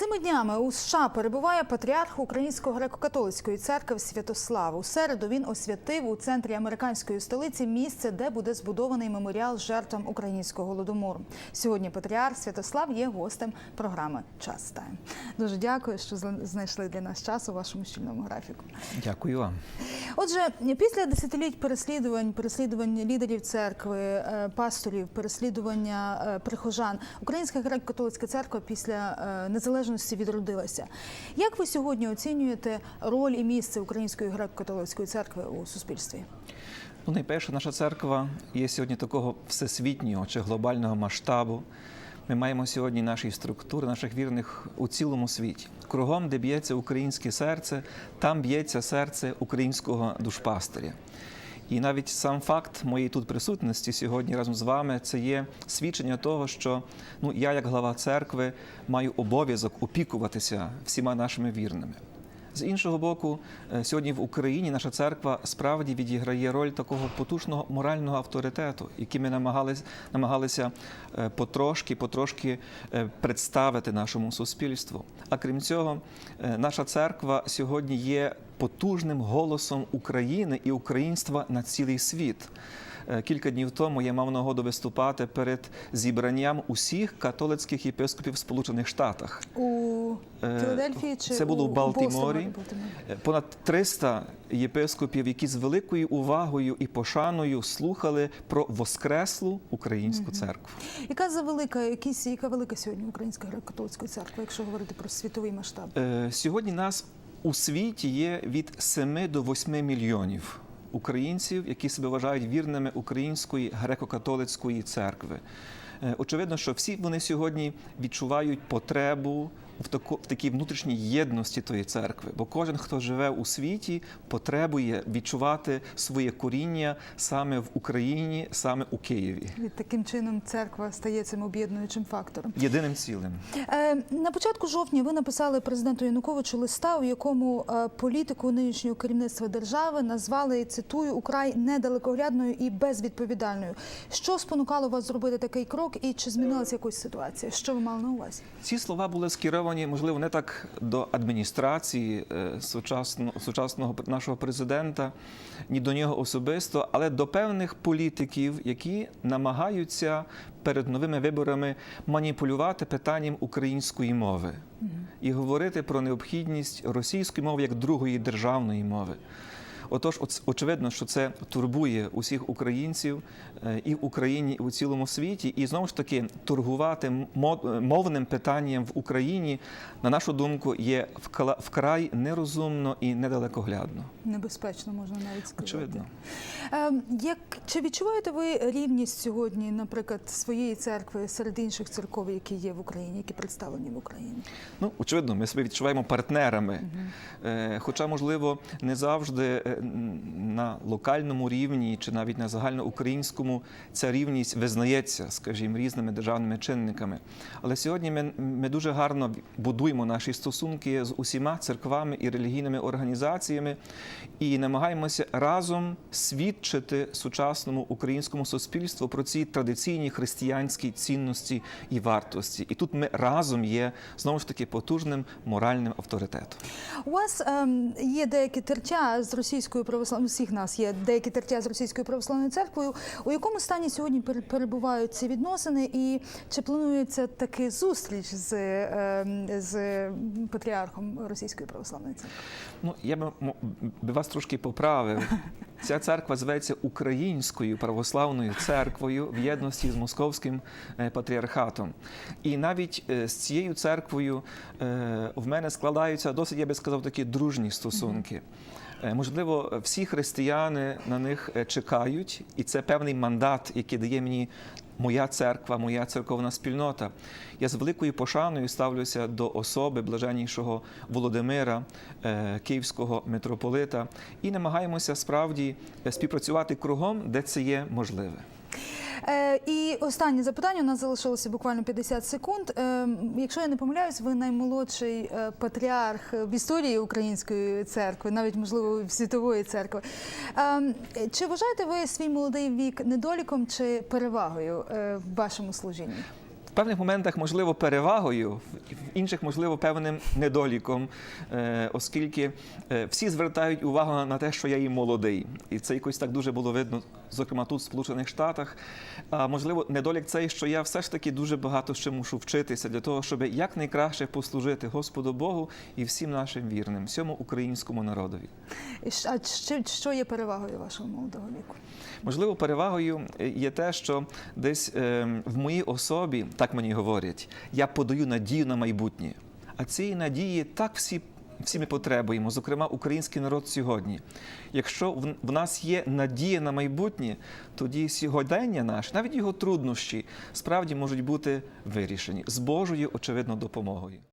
Цими днями у США перебуває патріарх Української греко-католицької церкви Святослав. У середу він освятив у центрі американської столиці місце, де буде збудований меморіал жертвам українського голодомору. Сьогодні патріарх Святослав є гостем програми Час Тайм. Дуже дякую, що зна- знайшли для нас час у вашому щільному графіку. Дякую вам. Отже, після десятиліть переслідувань, переслідувань лідерів церкви, е, пасторів, переслідування е, прихожан, Українська греко-католицька церква після е, незалежності відродилася. Як ви сьогодні оцінюєте роль і місце Української греко-католицької церкви у суспільстві? Ну, найперше, наша церква є сьогодні такого всесвітнього чи глобального масштабу. Ми маємо сьогодні наші структури, наших вірних у цілому світі. Кругом, де б'ється українське серце, там б'ється серце українського душпастиря. І навіть сам факт моєї тут присутності сьогодні разом з вами це є свідчення того, що ну я, як глава церкви, маю обов'язок опікуватися всіма нашими вірними. З іншого боку, е, сьогодні в Україні наша церква справді відіграє роль такого потужного морального авторитету, який ми намагалися, намагалися е, потрошки, потрошки е, представити нашому суспільству. А крім цього, наша церква сьогодні є потужним голосом України і українства на цілий світ. Кілька днів тому я мав нагоду виступати перед зібранням усіх католицьких єпископів в Сполучених Штатах. Е, Філадельфії чи це було у в Балтіморі. Е, Понад 300 єпископів, які з великою увагою і пошаною слухали про воскреслу українську церкву. Яка за велика, якісь, яка велика сьогодні Українська греко-католицька церква, якщо говорити про світовий масштаб? Е, Сьогодні нас у світі є від 7 до 8 мільйонів українців, які себе вважають вірними української греко-католицької церкви. Е, Очевидно, що всі вони сьогодні відчувають потребу в, таку, в такій внутрішній єдності тої церкви, бо кожен, хто живе у світі, потребує відчувати своє коріння саме в Україні, саме у Києві, І таким чином церква стає цим об'єднуючим фактором. єдиним цілим. Е, На початку жовтня ви написали президенту Януковичу листа, у якому е, політику нинішнього керівництва держави назвали цитую украй недалекоглядною і безвідповідальною. Що спонукало вас зробити такий крок, і чи змінилася якось ситуація? Що ви мали на увазі? Ці слова були скеровані, можливо, не так до адміністрації е, сучасного, сучасного нашого президента, ні до нього особисто, але до певних політиків, які намагаються перед новими виборами маніпулювати питанням української мови і говорити про необхідність російської мови як другої державної мови. Отож, очевидно, що це турбує усіх українців е, і в Україні, і у цілому світі. І знову ж таки, торгувати е, мовним питанням в Україні, на нашу думку, є вкрай нерозумно і недалекоглядно. Небезпечно можна навіть сказати. Очевидно. Е, Як чи відчуваєте ви рівність сьогодні, наприклад, своєї церкви серед інших церков, які є в Україні, які представлені в Україні? Ну, очевидно, ми себе відчуваємо партнерами. Е, Хоча, можливо, не завжди на локальному рівні чи навіть на загальноукраїнському ця рівність визнається, скажімо, різними державними чинниками. Але сьогодні ми, ми дуже гарно будуємо наші стосунки з усіма церквами і релігійними організаціями і намагаємося разом свідчити сучасному українському суспільству про ці традиційні християнські цінності і вартості. І тут ми разом є знову ж таки потужним моральним авторитетом. У вас ем, є деякі тертя з російською православною, всіх нас є деякі тертя з російською православною церквою. У якому стані сьогодні пер- перебувають ці відносини, і чи планується таки зустріч з, ем, з патріархом російської православної церкви? Ну я би, би вас трошки поправив. Ця церква зветься Українською православною церквою в єдності з московським е, патріархатом. І навіть е, з цією церквою е, в мене складаються досить, я би сказав, такі дружні стосунки. Можливо, всі християни на них чекають, і це певний мандат, який дає мені моя церква, моя церковна спільнота. Я з великою пошаною ставлюся до особи блаженнішого Володимира, е, київського митрополита, і намагаємося справді е, співпрацювати кругом, де це є можливе. Е, і останнє запитання. У нас залишилося буквально 50 секунд. Е, якщо я не помиляюсь, ви наймолодший е, патріарх в історії української церкви, навіть можливо світової церкви. Чи вважаєте ви свій молодий вік недоліком чи перевагою в вашому служінні? В певних моментах, можливо, перевагою, в інших, можливо, певним недоліком, е, оскільки е, всі звертають увагу на- те, що я і молодий. І це якось так дуже було видно, зокрема тут, в Сполучених Штатах. А можливо, недолік цей, що я все ж таки дуже багато ще мушу вчитися для того, щоб якнайкраще послужити Господу Богу і всім нашим вірним, всьому українському народові. А що, є перевагою вашого молодого віку? Можливо, перевагою е, є те, що десь е, в моїй особі, так мені говорять, я подаю надію на майбутнє. А цієї надії так всі. Всі ми потребуємо, зокрема, український народ сьогодні. Якщо в нас є надія на майбутнє, тоді сьогодення наше, навіть його труднощі, справді можуть бути вирішені з Божою, очевидно, допомогою.